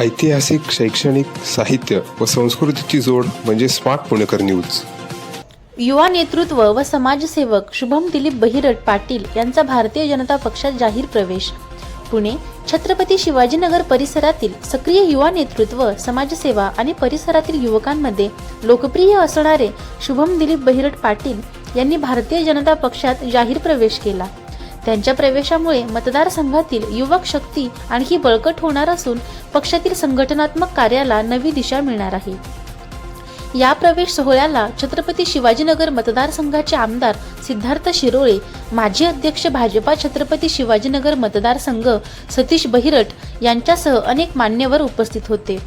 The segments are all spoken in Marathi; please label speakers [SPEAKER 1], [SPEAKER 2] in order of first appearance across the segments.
[SPEAKER 1] ऐतिहासिक शैक्षणिक साहित्य व संस्कृतीची जोड म्हणजे स्मार्ट पुणेकर न्यूज.
[SPEAKER 2] युवा नेतृत्व व समाजसेवक शुभम दिलीप बहिरट पाटील यांचा भारतीय जनता पक्षात जाहीर प्रवेश. पुणे छत्रपती शिवाजीनगर परिसरातील सक्रिय युवा नेतृत्व समाजसेवा आणि परिसरातील युवकांमध्ये लोकप्रिय असणारे शुभम दिलीप बहिरट पाटील यांनी भारतीय जनता पक्षात जाहीर प्रवेश केला. त्यांच्या प्रवेशामुळे मतदारसंघातील युवक शक्ती आणखी बळकट होणार असून पक्षातील संघटनात्मक कार्याला नवी दिशा मिळणार आहे. या प्रवेश सोहळ्याला छत्रपती शिवाजीनगर मतदारसंघाचे आमदार सिद्धार्थ शिरोळे माजी अध्यक्ष भाजपा छत्रपती शिवाजीनगर मतदारसंघ सतीश बहिरट यांच्यासह अनेक मान्यवर उपस्थित होते.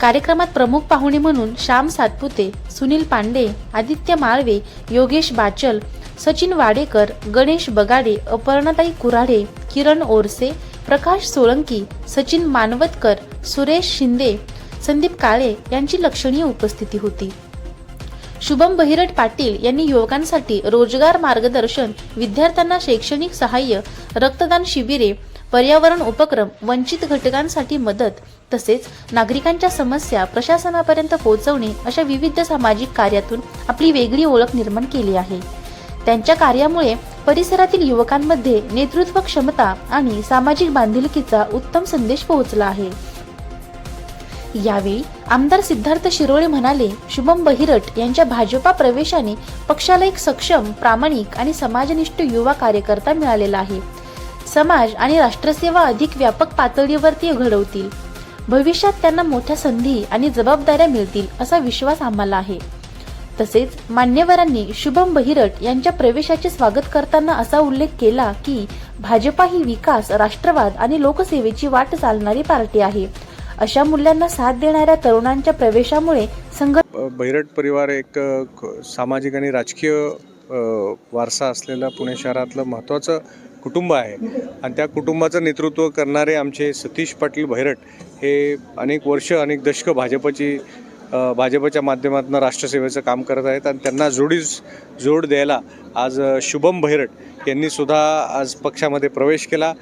[SPEAKER 2] कार्यक्रमात प्रमुख पाहुणे म्हणून श्याम सातपुते सुनील पांडे आदित्य माळवे योगेश बाचल सचिन वाडेकर गणेश बगाडे अपर्णाताई कुराडे किरण ओरसे प्रकाश सोळंकी सचिन मानवतकर सुरेश शिंदे संदीप काळे यांची लक्षणीय उपस्थिती होती. शुभम बहिरट पाटील यांनी युवकांसाठी रोजगार मार्गदर्शन विद्यार्थ्यांना शैक्षणिक सहाय्य रक्तदान शिबिरे पर्यावरण उपक्रम वंचित घटकांसाठी मदत तसेच नागरिकांच्या समस्या प्रशासनापर्यंत पोहोचवणे अशा विविध सामाजिक कार्यातून आपली वेगळी ओळख निर्माण केली आहे. त्यांच्या कार्यामुळे परिसरातील युवकांमध्ये नेतृत्व क्षमता आणि सामाजिक बांधिलकीचा उत्तम संदेश पोहोचला आहे. यावेळी आमदार सिद्धार्थ शिरोळे म्हणाले शुभम बहिरट यांच्या भाजपा प्रवेशाने पक्षाला एक सक्षम प्रामाणिक आणि समाजनिष्ठ युवा कार्यकर्ता मिळालेला आहे. समाज आणि राष्ट्रसेवा अधिक व्यापक पातळीवरती घडवतील. भविष्यात त्यांना मोठ्या संधी आणि जबाबदाऱ्या मिळतील असा विश्वास आम्हाला आहे. तसेच मान्यवरांनी शुभम बहिरट यांच्या प्रवेशाचे स्वागत करताना असा उल्लेख केला की भाजपा ही विकास राष्ट्रवाद आणि लोकसेवेची वाट चालणारी पार्टी आहे. अशा मूल्यांना साथ देणाऱ्या तरुणांच्या प्रवेशामुळे संघ
[SPEAKER 3] बहिरट परिवार एक सामाजिक आणि राजकीय वारसा असलेलं पुणे शहरातलं महत्त्वाचं कुटुंब आहे. आणि त्या कुटुंबाचं नेतृत्व करणारे आमचे सतीश पाटील भैरट हे अनेक वर्ष अनेक दशकं भाजपची भाजपच्या माध्यमातून राष्ट्रसेवेचं काम करत आहेत आणि त्यांना जोडीस जोड द्यायला आज शुभम भैरट यांनी सुद्धा आज पक्षामध्ये प्रवेश केला.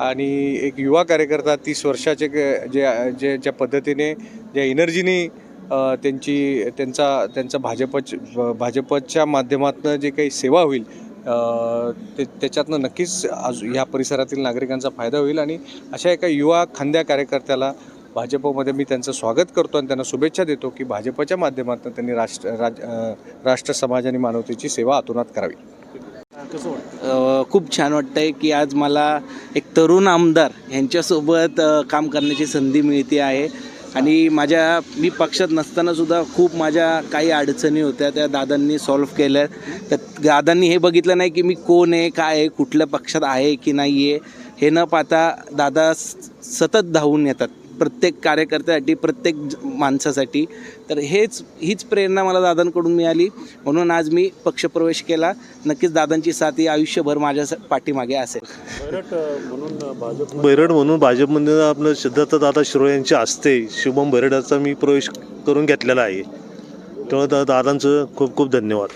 [SPEAKER 3] आणि एक युवा कार्यकर्ता तीस वर्षाचे जे जे ज्या पद्धतीने ज्या एनर्जीने त्यांची त्यांचा त्यांचा भाजपच भाजपच्या माध्यमातून जे काही सेवा होईल ते त्याच्यातनं नक्कीच आज ह्या परिसरातील नागरिकांचा फायदा होईल. आणि अशा एका युवा खांद्या कार्यकर्त्याला भाजपमध्ये मी त्यांचं स्वागत करतो आणि त्यांना शुभेच्छा देतो की भाजपच्या माध्यमातून त्यांनी राष्ट्र राज राष्ट्र समाज आणि मानवतेची सेवा अतोनात करावी.
[SPEAKER 4] खूप छान वाटतंय की आज मला एक तरुण आमदार यांच्यासोबत काम करण्याची संधी मिळते आहे. आणि माझ्या मी पक्षात नसताना सुद्धा खूप माझ्या काही अडचणी होत्या त्या दादांनी सॉल्व्ह केल्या. तर दादांनी हे बघितलं नाही की मी कोण आहे काय आहे कुठल्या पक्षात आहे की नाही आहे हे न पाहता दादा स- सतत धावून येतात. प्रत्येक कार्यकर्त्यासाठी प्रत्येक माणसासाठी. तर हेच हीच प्रेरणा मला दादांकडून मिळाली. म्हणून आज मी पक्षप्रवेश केला. नक्कीच दादांची साथ ही आयुष्यभर माझ्या पाठीमागे असेल.
[SPEAKER 5] बैरड म्हणून भाजपमध्ये आपलं सिद्धार्थ दादा शिरोळे यांच्या हस्ते शुभम बैरडाचा मी प्रवेश करून घेतलेला आहे. दा- दादांचं खूप खूप धन्यवाद.